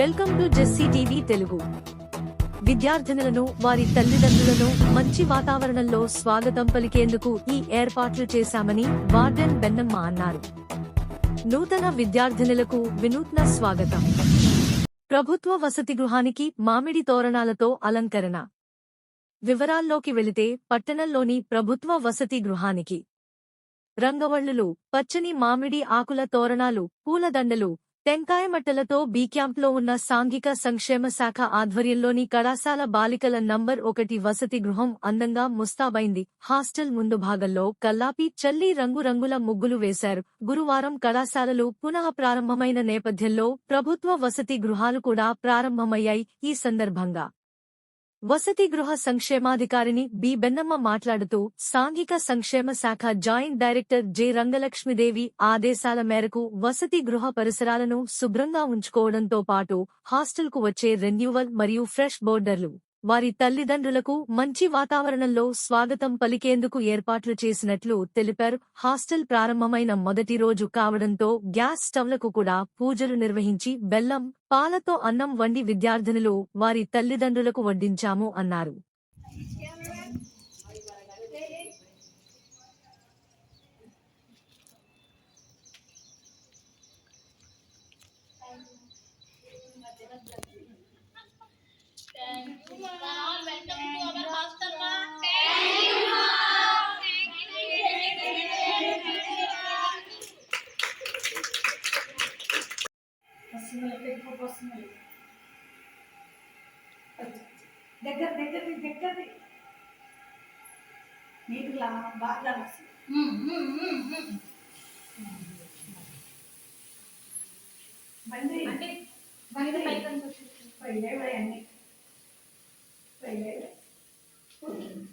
Welcome to Jessie TV Telugu. విద్యార్థినులను వారి తల్లిదండ్రులను మంచి వాతావరణంలో స్వాగతం పలికేందుకు ఈ ఏర్పాట్లు చేశామని వార్డెన్ బెన్నమ్మ అన్నారు. నూతన విద్యార్థినులకు వినూత్న స్వాగతం. ప్రభుత్వ వసతి గృహానికి మామిడి తోరణాలతో అలంకరణ. వివరాల్లోకి వెళితే పట్టణంలోని ప్రభుత్వ వసతి గృహానికి. రంగవల్లులు పచ్చని మామిడి ఆకుల తోరణాలు పూలదండలు టెంకాయమట్టలతో బీక్యాంప్లో బీ క్యాంప్లో ఉన్న సాంఘిక సంక్షేమ శాఖ ఆధ్వర్యంలోని కళాశాల బాలికల నంబర్ ఒకటి వసతి గృహం అందంగా ముస్తాబైంది. హాస్టల్ ముందు భాగంలో కల్లాపి చల్లి రంగురంగుల ముగ్గులు వేశారు. గురువారం కళాశాలలు పునః ప్రారంభమైన నేపథ్యంలో ప్రభుత్వ వసతి గృహాలు కూడా ప్రారంభమయ్యాయి. ఈ సందర్భంగా వసతి గృహ సంక్షేమాధికారిని బి. బెన్నమ్మ మాట్లాడుతూ సాంఘిక సంక్షేమ శాఖ జాయింట్ డైరెక్టర్ జె. రంగలక్ష్మిదేవి ఆదేశాల మేరకు వసతి గృహ పరిసరాలను శుభ్రంగా ఉంచుకోవడంతో పాటు హాస్టల్కు వచ్చే రెన్యూవల్ మరియు ఫ్రెష్ బోర్డర్లు వారి తల్లిదండ్రులకు మంచి వాతావరణంలో స్వాగతం పలికేందుకు ఏర్పాట్లు చేసినట్లు తెలిపారు. హాస్టల్ ప్రారంభమైన మొదటి రోజు కావడంతో గ్యాస్ స్టవ్లకు కూడా పూజలు నిర్వహించి బెల్లం పాలతో అన్నం వండి విద్యార్థినులు వారి తల్లిదండ్రులకు వడ్డించాము అన్నారు. దగ్గర దగ్గరది దగ్గరది నీకు బాగా బండి అంటే బండి పైకి పైలే అన్ని 哎，嗯。